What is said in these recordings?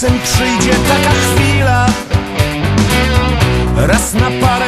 czasem przyjdzie taka chwila. Raz na parę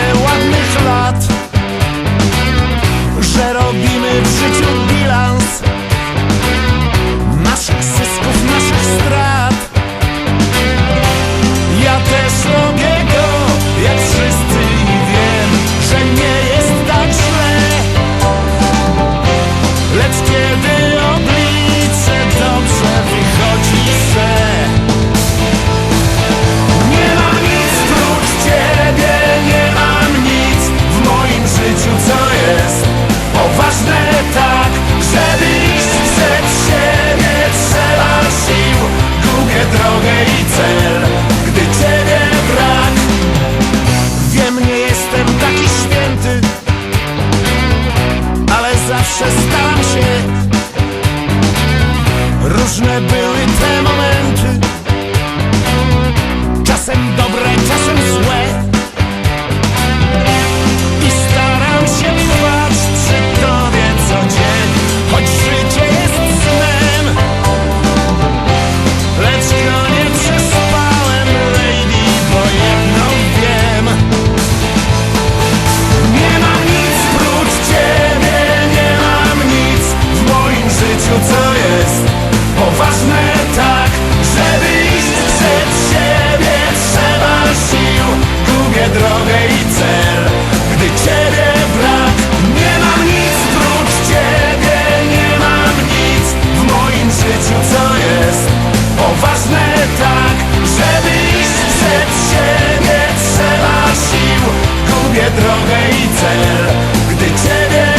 cel, gdy Ciebie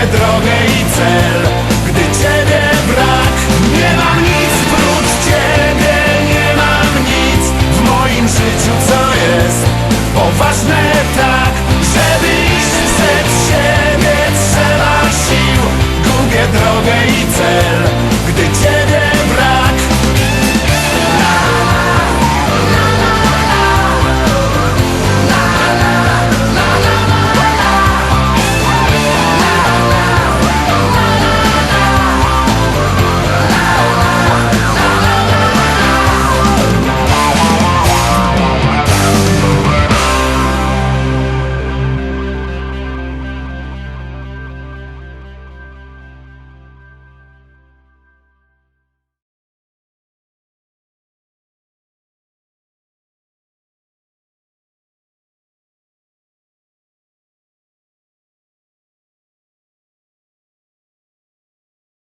drogę i cel.